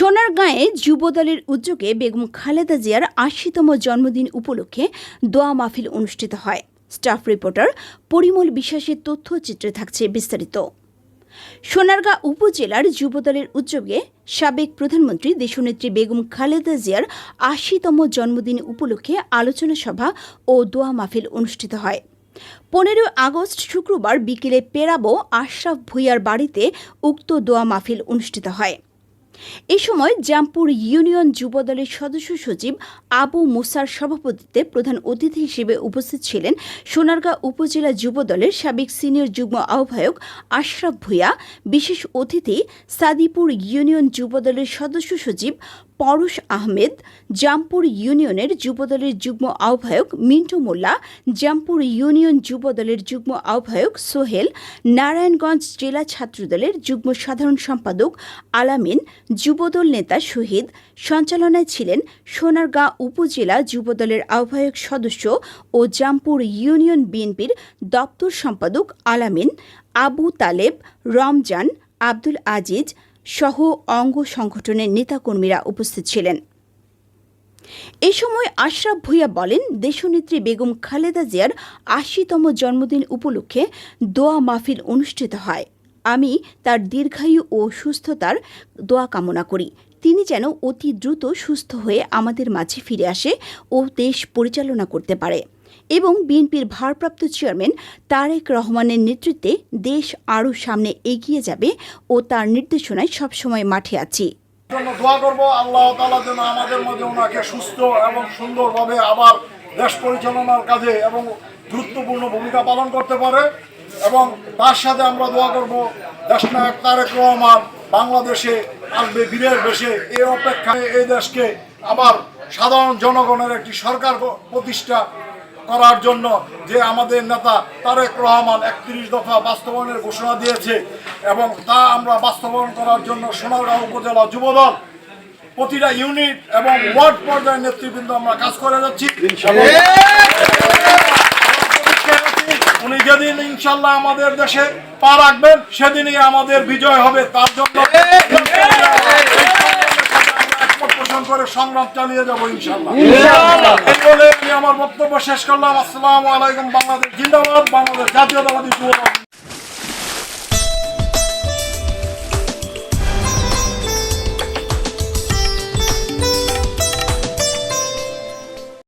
সোনারগাঁয়ে যুবদলের উদ্যোগে বেগম খালেদা জিয়ার আশিতম জন্মদিন উপলক্ষে দোয়া মাহফিল অনুষ্ঠিত হয়। স্টাফ রিপোর্টার পরিমল বিশ্বাসের তথ্যচিত্রে থাকছে বিস্তারিত। সোনারগাঁ উপজেলার যুবদলের উদ্যোগে সাবেক প্রধানমন্ত্রী দেশনেত্রী বেগম খালেদা জিয়ার আশিতম জন্মদিন উপলক্ষে আলোচনা সভা ও দোয়া মাহফিল অনুষ্ঠিত হয়। পনেরোই আগস্ট শুক্রবার বিকেলে পেরাবো আশরাফ ভুইয়ার বাড়িতে উক্ত দোয়া মাহফিল অনুষ্ঠিত হয়। এ সময় জামপুর ইউনিয়ন যুবদলের সদস্য সচিব আবু মুসার সভাপতিত্বে প্রধান অতিথি হিসেবে উপস্থিত ছিলেন সোনারগাঁ উপজেলা যুবদলের সাবেক সিনিয়র যুগ্ম আহ্বায়ক আশরাফ ভূঁইয়া, বিশেষ অতিথি সাদিপুর ইউনিয়ন যুবদলের সদস্য সচিব পরশ আহমেদ, জামপুর ইউনিয়নের যুবদলের যুগ্ম আহ্বায়ক মিন্টু মোল্লা, জামপুর ইউনিয়ন যুবদলের যুগ্ম আহ্বায়ক সোহেল, নারায়ণগঞ্জ জেলা ছাত্রদলের যুগ্ম সাধারণ সম্পাদক আলামিন, যুবদল নেতা শহীদ, সঞ্চালনায় ছিলেন সোনারগাঁ উপজেলা যুবদলের আহ্বায়ক সদস্য ও জামপুর ইউনিয়ন বিএনপির দপ্তর সম্পাদক আলামিন, আবু তালেব, রমজান, আব্দুল আজিজ সহ অঙ্গ সংগঠনের নেতাকর্মীরা উপস্থিত ছিলেন। এ সময় আশরাফ ভূঁইয়া বলেন, দেশনেত্রী বেগম খালেদা জিয়ার আশিতম জন্মদিন উপলক্ষে দোয়া মাহফিল অনুষ্ঠিত হয়। আমি তার দীর্ঘায়ু ও সুস্থতার দোয়া কামনা করি। তিনি যেন অতি দ্রুত সুস্থ হয়ে আমাদের মাঝে ফিরে আসে ও দেশ পরিচালনা করতে পারে। এবং বিএনপির ভারপ্রাপ্ত চেয়ারম্যান তারেক রহমানের নেতৃত্বে দেশ আরও সামনে এগিয়ে যাবে ও তার নির্দেশনায় সবসময় মাঠে আছি। সুস্থ এবং সুন্দরভাবে গুরুত্বপূর্ণ ভূমিকা পালন করতে পারে এবং তার সাথে আমরা দোয়া করব দেশনায়ক তারেক রহমান বাংলাদেশে আসবে বীরের বেশে এই অপেক্ষায় এই দেশকে আবার সাধারণ জনগণের একটি সরকার প্রতিষ্ঠা করার জন্য যে আমাদের নেতা তারেক রহমান একত্রিশ দফা বাস্তবায়নের ঘোষণা দিয়েছে এবং তা আমরা বাস্তবায়ন করার জন্য সোনারগাঁও উপজেলা যুবদল প্রতিটা ইউনিট এবং ওয়ার্ড পর্যায়ের নেতৃবৃন্দ আমরা কাজ করে যাচ্ছি। উনি যেদিন ইনশাল্লাহ আমাদের দেশে পা রাখবেন সেদিনই আমাদের বিজয় হবে তার জন্য করে চালিয়ে যাব ইনশাল্লাহ বলে আমি আমার বক্তব্য শেষ করলাম। আসসালামু আলাইকুম বাংলাদেশ জিন্দাবাদ বাংলাদেশ জাতীয়তাবাদী যুব